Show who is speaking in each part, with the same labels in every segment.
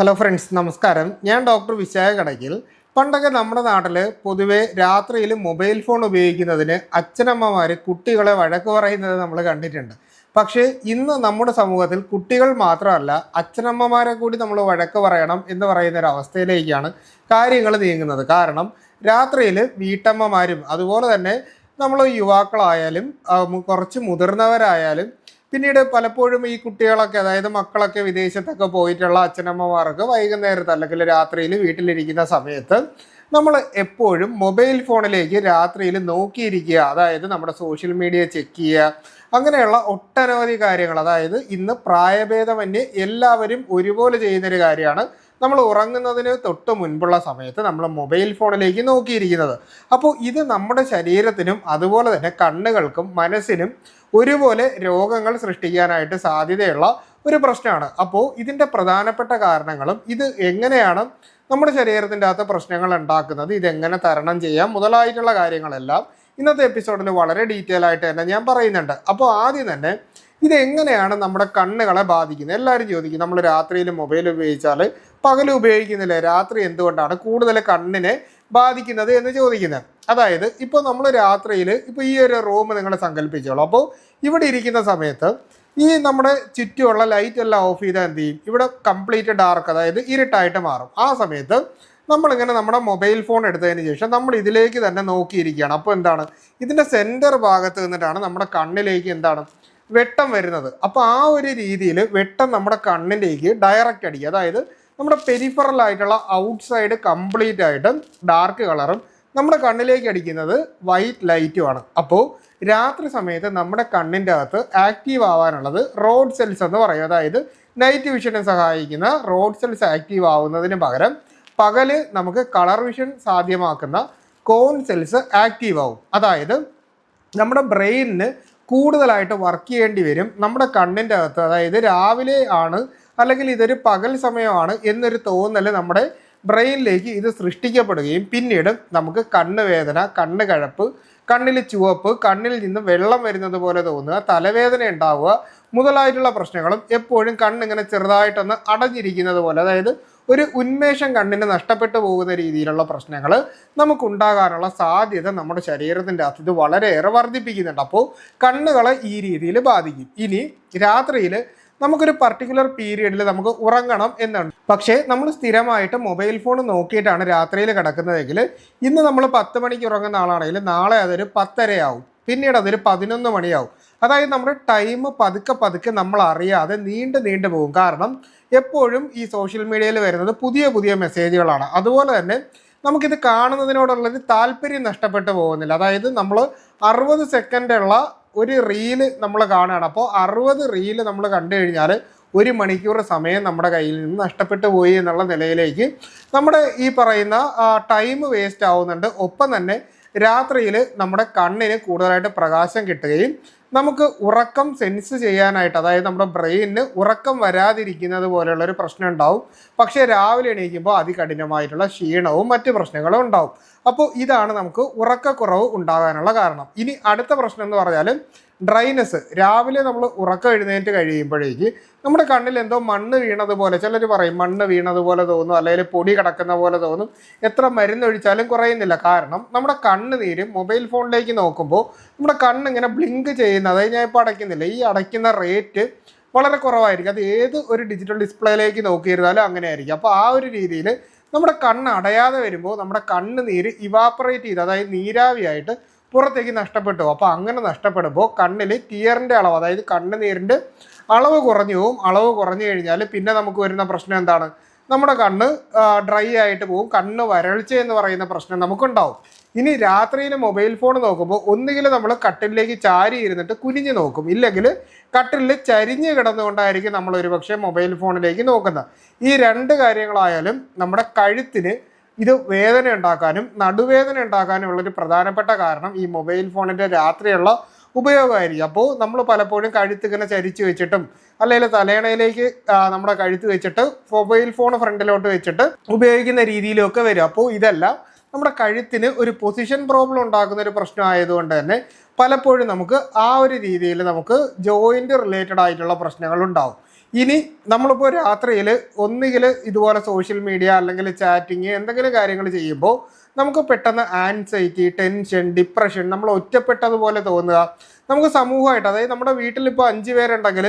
Speaker 1: Hello friends നമസ്കാരം. ഞാൻ doctor Vishakha Kadakkal. പണ്ടൊക്കെ നമ്മുടെ നാട്ടിൽ പൊതുവെ രാത്രിയിൽ മൊബൈൽ ഫോൺ ഉപയോഗിക്കുന്നതിന് അച്ഛനമ്മമാർ കുട്ടികളെ വഴക്ക് പറയുന്നത് നമ്മൾ കണ്ടിട്ടുണ്ട്. പക്ഷേ ഇന്ന് നമ്മുടെ സമൂഹത്തിൽ കുട്ടികൾ മാത്രമല്ല അച്ഛനമ്മമാരെ കൂടി നമ്മൾ വഴക്ക് പറയണം എന്ന് പറയുന്ന ഒരു അവസ്ഥയിലേക്കാണ് കാര്യങ്ങൾ നീങ്ങുന്നത്. കാരണം രാത്രിയിൽ വീട്ടമ്മമാരും അതുപോലെ തന്നെ നമ്മൾ യുവാക്കളായാലും കുറച്ച് മുതിർന്നവരായാലും പിന്നീട് പലപ്പോഴും ഈ കുട്ടികളൊക്കെ അതായത് മക്കളൊക്കെ വിദേശത്തൊക്കെ പോയിട്ടുള്ള അച്ഛനമ്മമാർക്ക് വൈകുന്നേരത്ത് അല്ലെങ്കിൽ രാത്രിയിൽ വീട്ടിലിരിക്കുന്ന സമയത്ത് നമ്മൾ എപ്പോഴും മൊബൈൽ ഫോണിലേക്ക് രാത്രിയിൽ നോക്കിയിരിക്കുക. അതായത് നമ്മുടെ സോഷ്യൽ മീഡിയ ചെക്ക് ചെയ്യുക. അങ്ങനെയുള്ള ഒട്ടനവധി കാര്യങ്ങൾ. അതായത് ഇന്ന് പ്രായഭേദമന്യേ എല്ലാവരും ഒരുപോലെ ചെയ്യുന്നൊരു കാര്യമാണ് നമ്മൾ ഉറങ്ങുന്നതിന് തൊട്ട് മുൻപുള്ള സമയത്ത് നമ്മൾ മൊബൈൽ ഫോണിലേക്ക് നോക്കിയിരിക്കുന്നത്. അപ്പോൾ ഇത് നമ്മുടെ ശരീരത്തിനും അതുപോലെ തന്നെ കണ്ണുകൾക്കും മനസ്സിനും ഒരുപോലെ രോഗങ്ങൾ സൃഷ്ടിക്കാനായിട്ട് സാധ്യതയുള്ള ഒരു പ്രശ്നമാണ്. അപ്പോൾ ഇതിന്റെ പ്രധാനപ്പെട്ട കാരണങ്ങളും ഇത് എങ്ങനെയാണ് നമ്മുടെ ശരീരത്തിന്റെ അകത്ത് പ്രശ്നങ്ങൾ ഉണ്ടാക്കുന്നത് ഇതെങ്ങനെ തരണം ചെയ്യാം മുതലായിട്ടുള്ള കാര്യങ്ങളെല്ലാം ഇന്നത്തെ എപ്പിസോഡിൽ വളരെ ഡീറ്റെയിൽ ആയിട്ട് തന്നെ ഞാൻ പറയുന്നുണ്ട്. അപ്പോൾ ആദ്യം തന്നെ ഇതെങ്ങനെയാണ് നമ്മുടെ കണ്ണുകളെ ബാധിക്കുന്നത്? എല്ലാവരും ചോദിക്കും. നമ്മൾ രാത്രിയിൽ മൊബൈൽ ഉപയോഗിച്ചാൽ പകൽ ഉപയോഗിക്കുന്നില്ല. രാത്രി എന്തുകൊണ്ടാണ് കൂടുതൽ കണ്ണിനെ ബാധിക്കുന്നത് എന്ന് ചോദിക്കുന്നത്. അതായത് ഇപ്പോൾ നമ്മൾ രാത്രിയിൽ ഇപ്പോൾ ഈ ഒരു റൂം നിങ്ങൾ സങ്കല്പിച്ചോളൂ. അപ്പോൾ ഇവിടെ ഇരിക്കുന്ന സമയത്ത് ഈ നമ്മുടെ ചുറ്റുമുള്ള ലൈറ്റ് എല്ലാം ഓഫ് ചെയ്താൽ എന്ത് ചെയ്യും? ഇവിടെ കംപ്ലീറ്റ് ഡാർക്ക് അതായത് ഇരുട്ടായിട്ട് മാറും. ആ സമയത്ത് നമ്മളിങ്ങനെ നമ്മുടെ മൊബൈൽ ഫോൺ എടുത്തതിന് ശേഷം നമ്മൾ ഇതിലേക്ക് തന്നെ നോക്കിയിരിക്കുകയാണ്. അപ്പോൾ എന്താണ്? ഇതിന്റെ സെന്റർ ഭാഗത്ത് നിന്നിട്ടാണ് നമ്മുടെ കണ്ണിലേക്ക് എന്താണ്? വെട്ടം വരുന്നത്. അപ്പോൾ ആ ഒരു രീതിയിൽ വെട്ടം നമ്മുടെ കണ്ണിലേക്ക് ഡയറക്റ്റ് അടിക്കുക. അതായത് നമ്മുടെ പെരിഫറൽ ആയിട്ടുള്ള ഔട്ട് സൈഡ് കംപ്ലീറ്റ് ആയിട്ടും ഡാർക്ക് കളറും നമ്മുടെ കണ്ണിലേക്ക് അടിക്കുന്നത് വൈറ്റ് ലൈറ്റുമാണ് അപ്പോൾ രാത്രി സമയത്ത് നമ്മുടെ കണ്ണിന്റെ അകത്ത് ആക്റ്റീവ് ആവാനുള്ളത് റോഡ് സെൽസ് എന്ന് പറയും. അതായത് നൈറ്റ് വിഷനെ സഹായിക്കുന്ന റോഡ് സെൽസ് ആക്റ്റീവ് ആവുന്നതിന് പകരം പകൽ നമുക്ക് കളർ വിഷൻ സാധ്യമാക്കുന്ന കോൺ സെൽസ് ആക്റ്റീവ് ആവും. അതായത് നമ്മുടെ ബ്രെയിനിന് കൂടുതലായിട്ട് വർക്ക് ചെയ്യേണ്ടി വരും നമ്മുടെ കണ്ണിന്റെ അകത്ത്. അതായത് രാവിലെ ആണ് അല്ലെങ്കിൽ ഇതൊരു പകൽ സമയമാണ് എന്നൊരു തോന്നൽ നമ്മുടെ ബ്രെയിനിലേക്ക് ഇത് സൃഷ്ടിക്കപ്പെടുകയും പിന്നീട് നമുക്ക് കണ്ണ് വേദന കണ്ണ് കഴപ്പ് കണ്ണിൽ ചുവപ്പ് കണ്ണിൽ നിന്ന് വെള്ളം വരുന്നത് പോലെ തോന്നുക തലവേദന ഉണ്ടാവുക മുതലായിട്ടുള്ള പ്രശ്നങ്ങളും എപ്പോഴും കണ്ണിങ്ങനെ ചെറുതായിട്ടൊന്ന് അടഞ്ഞിരിക്കുന്നത് പോലെ അതായത് ഒരു ഉന്മേഷം കണ്ണിന് നഷ്ടപ്പെട്ടു പോകുന്ന രീതിയിലുള്ള പ്രശ്നങ്ങൾ നമുക്കുണ്ടാകാനുള്ള സാധ്യത നമ്മുടെ ശരീരത്തിന്റെ അകത്ത് ഇത് വളരെയേറെ വർദ്ധിപ്പിക്കുന്നുണ്ട്. അപ്പോൾ കണ്ണുകളെ ഈ രീതിയിൽ ബാധിക്കും. ഇനി രാത്രിയിൽ നമുക്കൊരു പർട്ടിക്കുലർ പീരീഡിൽ നമുക്ക് ഉറങ്ങണം എന്നുണ്ട് പക്ഷേ നമ്മൾ സ്ഥിരമായിട്ട് മൊബൈൽ ഫോൺ നോക്കിയിട്ടാണ് രാത്രിയിൽ കിടക്കുന്നതെങ്കിൽ ഇന്ന് നമ്മൾ പത്ത് മണിക്ക് ഉറങ്ങുന്ന ആളാണെങ്കിൽ നാളെ അതൊരു പത്തരയാവും. പിന്നീട് അതൊരു പതിനൊന്ന് മണിയാവും. അതായത് നമ്മുടെ ടൈം പതുക്കെ പതുക്കെ നമ്മൾ അറിയാതെ നീണ്ടു നീണ്ടു പോകും. കാരണം എപ്പോഴും ഈ സോഷ്യൽ മീഡിയയിൽ വരുന്നത് പുതിയ പുതിയ മെസ്സേജുകളാണ് അതുപോലെ തന്നെ നമുക്കിത് കാണുന്നതിനോടുള്ളൊരു താല്പര്യം നഷ്ടപ്പെട്ടു പോകുന്നില്ല. അതായത് നമ്മൾ അറുപത് സെക്കൻഡുള്ള ഒരു റീൽ നമ്മൾ കാണുകയാണ്. അപ്പോൾ അറുപത് റീൽ നമ്മൾ കണ്ടു കഴിഞ്ഞാൽ ഒരു മണിക്കൂർ സമയം നമ്മുടെ കയ്യിൽ നിന്ന് നഷ്ടപ്പെട്ടു പോയി എന്നുള്ള നിലയിലേക്ക് നമ്മുടെ ഈ പറയുന്ന ടൈം വേസ്റ്റ് ആവുന്നുണ്ട്. ഒപ്പം തന്നെ രാത്രിയിൽ നമ്മുടെ കണ്ണിന് കൂടുതലായിട്ട് പ്രകാശം കിട്ടുകയും നമുക്ക് ഉറക്കം സെൻസ് ചെയ്യാനായിട്ട് അതായത് നമ്മുടെ ബ്രെയിനിന് ഉറക്കം വരാതിരിക്കുന്നത് പോലെയുള്ള ഒരു പ്രശ്നം ഉണ്ടാവും. പക്ഷേ രാവിലെ എണീക്കുമ്പോൾ അതികഠിനമായിട്ടുള്ള ക്ഷീണവും മറ്റ് പ്രശ്നങ്ങളും ഉണ്ടാവും. അപ്പോൾ ഇതാണ് നമുക്ക് ഉറക്കക്കുറവ് ഉണ്ടാകാനുള്ള കാരണം. ഇനി അടുത്ത പ്രശ്നം എന്ന് പറഞ്ഞാൽ ഡ്രൈനെസ് രാവിലെ നമ്മൾ ഉറക്കം എഴുന്നേറ്റ് കഴിയുമ്പോഴേക്ക് നമ്മുടെ കണ്ണിൽ എന്തോ മണ്ണ് വീണതുപോലെ ചിലർ പറയും മണ്ണ് വീണതുപോലെ തോന്നും അല്ലെങ്കിൽ പൊടി കിടക്കുന്ന പോലെ തോന്നും. എത്ര മരുന്നൊഴിച്ചാലും കുറയുന്നില്ല. കാരണം നമ്മുടെ കണ്ണ് നീരും മൊബൈൽ ഫോണിലേക്ക് നോക്കുമ്പോൾ നമ്മുടെ കണ്ണ് ഇങ്ങനെ ബ്ലിങ്ക് ചെയ്യുന്ന അതായത് ഞാൻ ഇപ്പോൾ അടയ്ക്കുന്നില്ല ഈ അടയ്ക്കുന്ന റേറ്റ് വളരെ കുറവായിരിക്കും. അത് ഏത് ഒരു ഡിജിറ്റൽ ഡിസ്പ്ലേയിലേക്ക് നോക്കിയിരുന്നാലും അങ്ങനെ ആയിരിക്കും അപ്പോൾ ആ ഒരു രീതിയിൽ നമ്മുടെ കണ്ണ് അടയാതെ വരുമ്പോൾ നമ്മുടെ കണ്ണ് നീര് ഇവാപ്പറേറ്റ് ചെയ്ത് അതായത് നീരാവിയായിട്ട് പുറത്തേക്ക് നഷ്ടപ്പെട്ടു. അപ്പോൾ അങ്ങനെ നഷ്ടപ്പെടുമ്പോൾ കണ്ണിൽ ടിയറിന്റെ അളവ് അതായത് കണ്ണുനീരിന്റെ അളവ് കുറഞ്ഞു പോവും. അളവ് കുറഞ്ഞു കഴിഞ്ഞാൽ പിന്നെ നമുക്ക് വരുന്ന പ്രശ്നം എന്താണ്? നമ്മുടെ കണ്ണ് ഡ്രൈ ആയിട്ട് പോകും കണ്ണ് വരൾച്ച എന്ന് പറയുന്ന പ്രശ്നം നമുക്കുണ്ടാവും. ഇനി രാത്രിയിൽ മൊബൈൽ ഫോൺ നോക്കുമ്പോൾ ഒന്നുകിൽ നമ്മൾ കട്ടിലേക്ക് ചാരി ഇരുന്നിട്ട് കുനിഞ്ഞ് നോക്കും. ഇല്ലെങ്കിൽ കട്ടിലിൽ ചരിഞ്ഞ് കിടന്നുകൊണ്ടായിരിക്കും നമ്മൾ ഒരുപക്ഷെ മൊബൈൽ ഫോണിലേക്ക് നോക്കുന്നത്. ഈ രണ്ട് കാര്യങ്ങളായാലും നമ്മുടെ കഴുത്തിന് ഇത് വേദന ഉണ്ടാക്കാനും നടുവേദന ഉണ്ടാക്കാനും ഉള്ളൊരു പ്രധാനപ്പെട്ട കാരണം ഈ മൊബൈൽ ഫോണിന്റെ രാത്രിയുള്ള ഉപയോഗമായിരിക്കും. അപ്പോൾ നമ്മൾ പലപ്പോഴും കഴുത്ത് ഇങ്ങനെ ചരിച്ച് വെച്ചിട്ടും അല്ലെങ്കിൽ തലയണയിലേക്ക് നമ്മുടെ കഴുത്ത് വെച്ചിട്ട് മൊബൈൽ ഫോൺ ഫ്രണ്ടിലോട്ട് വെച്ചിട്ട് ഉപയോഗിക്കുന്ന രീതിയിലൊക്കെ വരും. അപ്പോൾ ഇതെല്ലാം നമ്മുടെ കഴുത്തിന് ഒരു പൊസിഷൻ പ്രോബ്ലം ഉണ്ടാക്കുന്ന ഒരു പ്രശ്നമായതുകൊണ്ട് തന്നെ പലപ്പോഴും നമുക്ക് ആ ഒരു രീതിയിൽ നമുക്ക് ജോയിന്റ് റിലേറ്റഡ് ആയിട്ടുള്ള പ്രശ്നങ്ങൾ ഉണ്ടാവും. ഇനി നമ്മളിപ്പോൾ രാത്രിയിൽ ഒന്നുകിൽ ഇതുപോലെ സോഷ്യൽ മീഡിയ അല്ലെങ്കിൽ ചാറ്റിങ് എന്തെങ്കിലും കാര്യങ്ങൾ ചെയ്യുമ്പോൾ നമുക്ക് പെട്ടെന്ന് ആൻസൈറ്റി ടെൻഷൻ ഡിപ്രഷൻ നമ്മൾ ഒറ്റപ്പെട്ടതുപോലെ തോന്നുക. നമുക്ക് സമൂഹമായിട്ട് അതായത് നമ്മുടെ വീട്ടിൽ ഇപ്പോൾ അഞ്ച് പേരുണ്ടെങ്കിൽ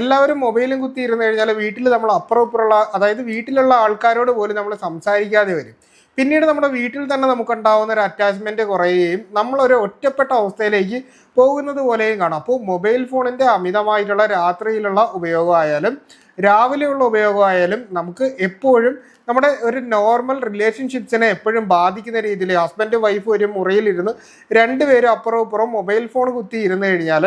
Speaker 1: എല്ലാവരും മൊബൈലും കുത്തി ഇരുന്ന് കഴിഞ്ഞാൽ വീട്ടിൽ നമ്മൾ അപ്പുറം ഇപ്പുറമുള്ള അതായത് വീട്ടിലുള്ള ആൾക്കാരോട് പോലും നമ്മൾ സംസാരിക്കാതെ വരും. പിന്നീട് നമ്മുടെ വീട്ടിൽ തന്നെ നമുക്കുണ്ടാവുന്ന ഒരു അറ്റാച്ച്മെന്റ് കുറയുകയും നമ്മളൊരു ഒറ്റപ്പെട്ട അവസ്ഥയിലേക്ക് പോകുന്നത് പോലെയും കാണാം. അപ്പോൾ മൊബൈൽ ഫോണിന്റെ അമിതമായിട്ടുള്ള രാത്രിയിലുള്ള ഉപയോഗമായാലും രാവിലെയുള്ള ഉപയോഗമായാലും നമുക്ക് എപ്പോഴും നമ്മുടെ ഒരു നോർമൽ റിലേഷൻഷിപ്സിനെ എപ്പോഴും ബാധിക്കുന്ന രീതിയിൽ ഹസ്ബൻഡ് വൈഫ് ഒരു മുറിയിലിരുന്ന് രണ്ടുപേരും അപ്പുറം ഇപ്പുറം മൊബൈൽ ഫോൺ കുത്തി ഇരുന്ന് കഴിഞ്ഞാൽ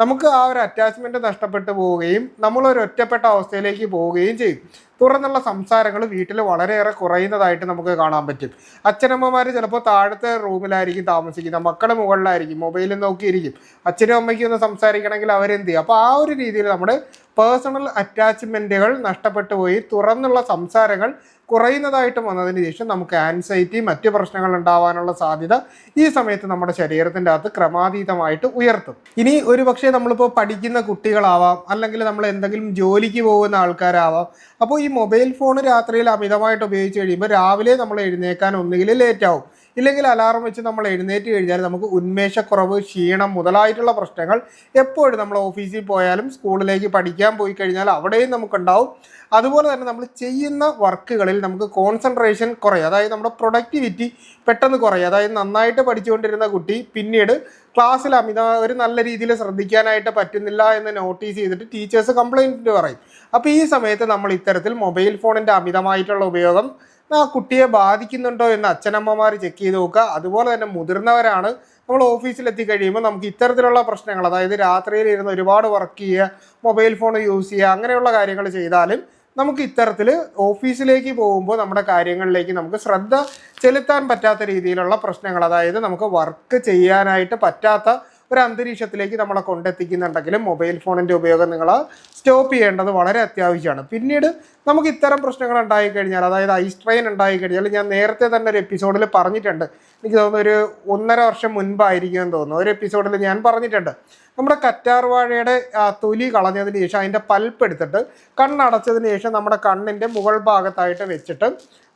Speaker 1: നമുക്ക് ആ ഒരു അറ്റാച്ച്മെന്റ് നഷ്ടപ്പെട്ടു പോവുകയും നമ്മളൊരു ഒറ്റപ്പെട്ട അവസ്ഥയിലേക്ക് പോവുകയും ചെയ്യും. തുറന്നുള്ള സംസാരങ്ങൾ വീട്ടിൽ വളരെയേറെ കുറയുന്നതായിട്ട് നമുക്ക് കാണാൻ പറ്റും. അച്ഛനമ്മമാർ ചിലപ്പോൾ താഴത്തെ റൂമിലായിരിക്കും താമസിക്കുന്നത് മക്കളുടെ മുകളിലായിരിക്കും മൊബൈലിൽ നോക്കിയിരിക്കും. അച്ഛനും അമ്മയ്ക്കും ഒന്ന് സംസാരിക്കണമെങ്കിൽ അവരെന്ത് ചെയ്യും? അപ്പോൾ ആ ഒരു രീതിയിൽ നമ്മുടെ പേഴ്സണൽ അറ്റാച്ച്മെന്റുകൾ നഷ്ടപ്പെട്ടു പോയി. തുറന്നുള്ള സംസാരങ്ങൾ കുറയുന്നതായിട്ട് വന്നതിന് ശേഷം നമുക്ക് ആൻസൈറ്റി മറ്റ് പ്രശ്നങ്ങൾ ഉണ്ടാവാനുള്ള സാധ്യത ഈ സമയത്ത് നമ്മുടെ ശരീരത്തിന്റെ അകത്ത് ക്രമാതീതമായിട്ട് ഉയർത്തും. ഇനി ഒരു പക്ഷേ നമ്മളിപ്പോൾ പഠിക്കുന്ന കുട്ടികളാവാം അല്ലെങ്കിൽ നമ്മൾ എന്തെങ്കിലും ജോലിക്ക് പോകുന്ന ആൾക്കാരാവാം അപ്പോൾ ഈ മൊബൈൽ ഫോൺ രാത്രിയിൽ അമിതമായിട്ട് ഉപയോഗിച്ച് കഴിയുമ്പോൾ രാവിലെ നമ്മൾ എഴുന്നേക്കാൻ ഒന്നുകിൽ ലേറ്റ് ആവും. ഇല്ലെങ്കിൽ അലാറം വെച്ച് നമ്മൾ എഴുന്നേറ്റ് കഴിഞ്ഞാൽ നമുക്ക് ഉന്മേഷക്കുറവ് ക്ഷീണം മുതലായിട്ടുള്ള പ്രശ്നങ്ങൾ എപ്പോഴും നമ്മൾ ഓഫീസിൽ പോയാലും സ്കൂളിലേക്ക് പഠിക്കാൻ പോയി കഴിഞ്ഞാൽ അവിടെയും നമുക്കുണ്ടാവും. അതുപോലെ തന്നെ നമ്മൾ ചെയ്യുന്ന വർക്കുകളിൽ നമുക്ക് കോൺസെൻട്രേഷൻ കുറയും. അതായത് നമ്മുടെ പ്രൊഡക്ടിവിറ്റി പെട്ടെന്ന് കുറയും. അതായത് നന്നായിട്ട് പഠിച്ചുകൊണ്ടിരുന്ന കുട്ടി പിന്നീട് ക്ലാസ്സിൽ അമിത ഒരു നല്ല രീതിയിൽ ശ്രദ്ധിക്കാനായിട്ട് പറ്റുന്നില്ല എന്ന് നോട്ടീസ് ചെയ്തിട്ട് ടീച്ചേഴ്സ് കംപ്ലൈന്റ് പറയും. അപ്പോൾ ഈ സമയത്ത് നമ്മൾ ഇത്തരത്തിൽ മൊബൈൽ ഫോണിന്റെ അമിതമായിട്ടുള്ള ഉപയോഗം ആ കുട്ടിയെ ബാധിക്കുന്നുണ്ടോ എന്ന് അച്ഛനമ്മമാർ ചെക്ക് ചെയ്ത് നോക്കുക. അതുപോലെ തന്നെ മുതിർന്നവരാണ് നമ്മൾ ഓഫീസിലെത്തി എത്തിക്കഴിയുമ്പോൾ നമുക്ക് ഇത്തരത്തിലുള്ള പ്രശ്നങ്ങൾ അതായത് രാത്രിയിൽ ഇരുന്ന് ഒരുപാട് വർക്ക് ചെയ്യുക മൊബൈൽ ഫോൺ യൂസ് ചെയ്യുക അങ്ങനെയുള്ള കാര്യങ്ങൾ ചെയ്താലും നമുക്ക് ഇത്തരത്തിൽ ഓഫീസിലേക്ക് പോകുമ്പോൾ നമ്മുടെ കാര്യങ്ങളിലേക്ക് നമുക്ക് ശ്രദ്ധ ചെലുത്താൻ പറ്റാത്ത രീതിയിലുള്ള പ്രശ്നങ്ങൾ അതായത് നമുക്ക് വർക്ക് ചെയ്യാനായിട്ട് പറ്റാത്ത ഒരു അന്തരീക്ഷത്തിലേക്ക് നമ്മളെ കൊണ്ടെത്തിക്കുന്നുണ്ടെങ്കിലും മൊബൈൽ ഫോണിന്റെ ഉപയോഗം നിങ്ങൾ സ്റ്റോപ്പ് ചെയ്യേണ്ടത് വളരെ അത്യാവശ്യമാണ്. പിന്നീട് നമുക്ക് ഇത്തരം പ്രശ്നങ്ങൾ ഉണ്ടായിക്കഴിഞ്ഞാൽ അതായത് ഐ സ്ട്രെയിൻ ഉണ്ടായിക്കഴിഞ്ഞാൽ ഞാൻ നേരത്തെ തന്നെ ഒരു എപ്പിസോഡിൽ പറഞ്ഞിട്ടുണ്ട്. എനിക്ക് തോന്നുന്നു ഒരു ഒന്നര വർഷം മുൻപായിരിക്കുമെന്ന് തോന്നുന്നു. ഒരു എപ്പിസോഡിൽ ഞാൻ പറഞ്ഞിട്ടുണ്ട്. നമ്മുടെ കറ്റാർ വാഴയുടെ തൊലി കളഞ്ഞതിന് ശേഷം അതിന്റെ പൽപ്പ് എടുത്തിട്ട് കണ്ണടച്ചതിന് ശേഷം നമ്മുടെ കണ്ണിന്റെ മുകൾ ഭാഗത്തായിട്ട് വെച്ചിട്ട്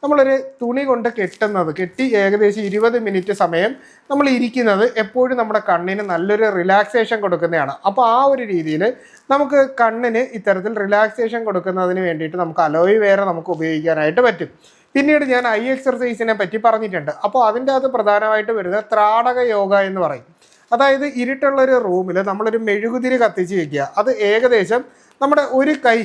Speaker 1: നമ്മളൊരു തുണി കൊണ്ട് കെട്ടുന്നത് കെട്ടി ഏകദേശം ഇരുപത് മിനിറ്റ് സമയം നമ്മൾ ഇരിക്കുന്നത് എപ്പോഴും നമ്മുടെ കണ്ണിന് നല്ലൊരു റിലാക്സേഷൻ കൊടുക്കുന്നതാണ്. അപ്പോൾ ആ ഒരു രീതിയിൽ നമുക്ക് കണ്ണിന് ഇത്തരത്തിൽ റിലാക്സേഷൻ കൊടുക്കുന്നതിന് വേണ്ടിയിട്ട് നമുക്ക് അലോയ് വേറെ നമുക്ക് ഉപയോഗിക്കാനായിട്ട് പറ്റും. പിന്നീട് ഞാൻ ഐ എക്സർസൈസിനെ പറ്റി പറഞ്ഞിട്ടുണ്ട്. അപ്പോൾ അതിന്റെ അകത്ത് പ്രധാനമായിട്ട് വരുന്നത് ത്രാടക യോഗ എന്ന് പറയും. അതായത് ഇരുട്ടുള്ള ഒരു റൂമിൽ നമ്മളൊരു മെഴുകുതിരി കത്തിച്ച് വയ്ക്കുക അത് ഏകദേശം നമ്മുടെ ഒരു കൈ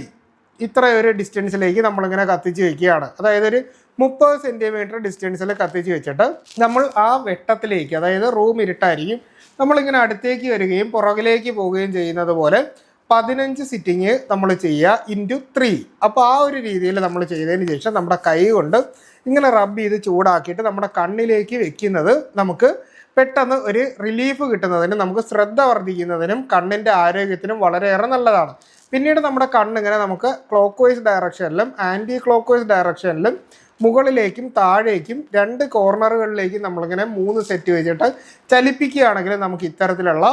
Speaker 1: ഇത്ര ഒരു ഡിസ്റ്റൻസിലേക്ക് നമ്മളിങ്ങനെ കത്തിച്ച് വെക്കുകയാണ്. അതായത് ഒരു മുപ്പത് സെന്റിമീറ്റർ ഡിസ്റ്റൻസിൽ കത്തിച്ച് വെച്ചിട്ട് നമ്മൾ ആ വെട്ടത്തിലേക്ക് അതായത് റൂം ഇരുട്ടായിരിക്കും നമ്മളിങ്ങനെ അടുത്തേക്ക് വരികയും പുറകിലേക്ക് പോവുകയും ചെയ്യുന്നത് പോലെ പതിനഞ്ച് സിറ്റിങ് നമ്മൾ ചെയ്യുക ഇന്റു ത്രീ അപ്പോൾ ആ ഒരു രീതിയിൽ നമ്മൾ ചെയ്തതിന് ശേഷം നമ്മുടെ കൈ കൊണ്ട് ഇങ്ങനെ റബ്ബ് ചെയ്ത് ചൂടാക്കിയിട്ട് നമ്മുടെ കണ്ണിലേക്ക് വെക്കുന്നത് നമുക്ക് പെട്ടെന്ന് ഒരു റിലീഫ് കിട്ടുന്നതിനും നമുക്ക് ശ്രദ്ധ വർദ്ധിക്കുന്നതിനും കണ്ണിന്റെ ആരോഗ്യത്തിനും വളരെയേറെ നല്ലതാണ്. പിന്നീട് നമ്മുടെ കണ്ണിങ്ങനെ നമുക്ക് ക്ലോക്ക് വൈസ് ഡയറക്ഷനിലും ആന്റി ക്ലോക്ക് വൈസ് ഡയറക്ഷനിലും മുകളിലേക്കും താഴേക്കും രണ്ട് കോർണറുകളിലേക്കും നമ്മളിങ്ങനെ മൂന്ന് സെറ്റ് വെച്ചിട്ട് ചലിപ്പിക്കുകയാണെങ്കിൽ നമുക്ക് ഇത്തരത്തിലുള്ള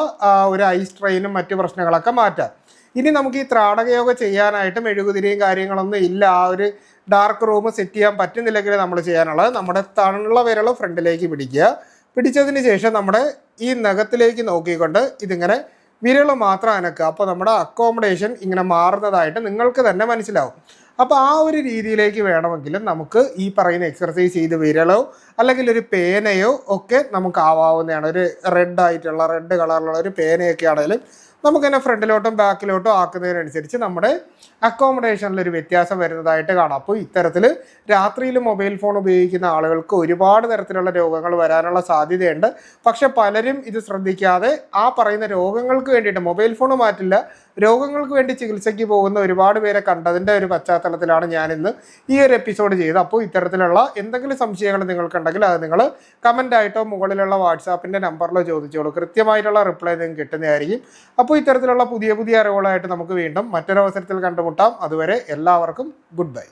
Speaker 1: ഒരു ഐ സ്ട്രെയിനും മറ്റു പ്രശ്നങ്ങളൊക്കെ മാറ്റാം. ഇനി നമുക്ക് ഈ ത്രാടകയോഗ ചെയ്യാനായിട്ട് മെഴുകുതിരിയും കാര്യങ്ങളൊന്നും ഇല്ല. ആ ഒരു ഡാർക്ക് റൂം സെറ്റ് ചെയ്യാൻ പറ്റുന്നില്ലെങ്കിൽ നമ്മൾ ചെയ്യാനുള്ളത് നമ്മുടെ തണുള്ള വിരൽ ഫ്രണ്ടിലേക്ക് പിടിക്കുക. പിടിച്ചതിന് ശേഷം നമ്മുടെ ഈ നഖത്തിലേക്ക് നോക്കിക്കൊണ്ട് ഇതിങ്ങനെ വിരൽ മാത്രം അനക്കുക. അപ്പോൾ നമ്മുടെ അക്കോമഡേഷൻ ഇങ്ങനെ മാറുന്നതായിട്ട് നിങ്ങൾക്ക് തന്നെ മനസ്സിലാവും. അപ്പോൾ ആ ഒരു രീതിയിലേക്ക് വേണമെങ്കിലും നമുക്ക് ഈ പറയുന്ന എക്സർസൈസ് ചെയ്ത് വിരലോ അല്ലെങ്കിൽ ഒരു പേനയോ ഒക്കെ നമുക്ക് ആവാവുന്നതാണ് ഒരു റെഡ് ആയിട്ടുള്ള റെഡ് കളറിലുള്ള ഒരു പേനയൊക്കെ ആണെങ്കിലും നമുക്ക് തന്നെ ഫ്രണ്ടിലോട്ടും ബാക്കിലോട്ടും ആക്കുന്നതിനനുസരിച്ച് നമ്മുടെ അക്കോമഡേഷനിൽ ഒരു വ്യത്യാസം വരുന്നതായിട്ട് കാണാം. അപ്പോൾ ഇത്തരത്തിൽ രാത്രിയിൽ മൊബൈൽ ഫോൺ ഉപയോഗിക്കുന്ന ആളുകൾക്ക് ഒരുപാട് തരത്തിലുള്ള രോഗങ്ങൾ വരാനുള്ള സാധ്യതയുണ്ട്. പക്ഷെ പലരും ഇത് ശ്രദ്ധിക്കാതെ ആ പറയുന്ന രോഗങ്ങൾക്ക് വേണ്ടിയിട്ട് മൊബൈൽ ഫോൺ മാറ്റില്ല രോഗങ്ങൾക്ക് വേണ്ടി ചികിത്സയ്ക്ക് പോകുന്ന ഒരുപാട് പേരെ കണ്ടതിന്റെ ഒരു പശ്ചാത്തലത്തിലാണ് ഞാനിന്ന് ഈ ഒരു എപ്പിസോഡ് ചെയ്തത്. അപ്പോൾ ഇത്തരത്തിലുള്ള എന്തെങ്കിലും സംശയങ്ങൾ നിങ്ങൾക്കുണ്ടെങ്കിൽ അത് നിങ്ങൾ കമന്റ് ആയിട്ടോ മുകളിലുള്ള വാട്സാപ്പിന്റെ നമ്പറിലോ ചോദിച്ചോളൂ കൃത്യമായിട്ടുള്ള റിപ്ലൈ നിങ്ങൾക്ക് കിട്ടുന്നതായിരിക്കും. അപ്പോൾ ഇത്തരത്തിലുള്ള പുതിയ പുതിയ അറിവുകളായിട്ട് നമുക്ക് വീണ്ടും മറ്റൊരവസരത്തിൽ കണ്ടുമുട്ടാം. അതുവരെ എല്ലാവർക്കും ഗുഡ് ബൈ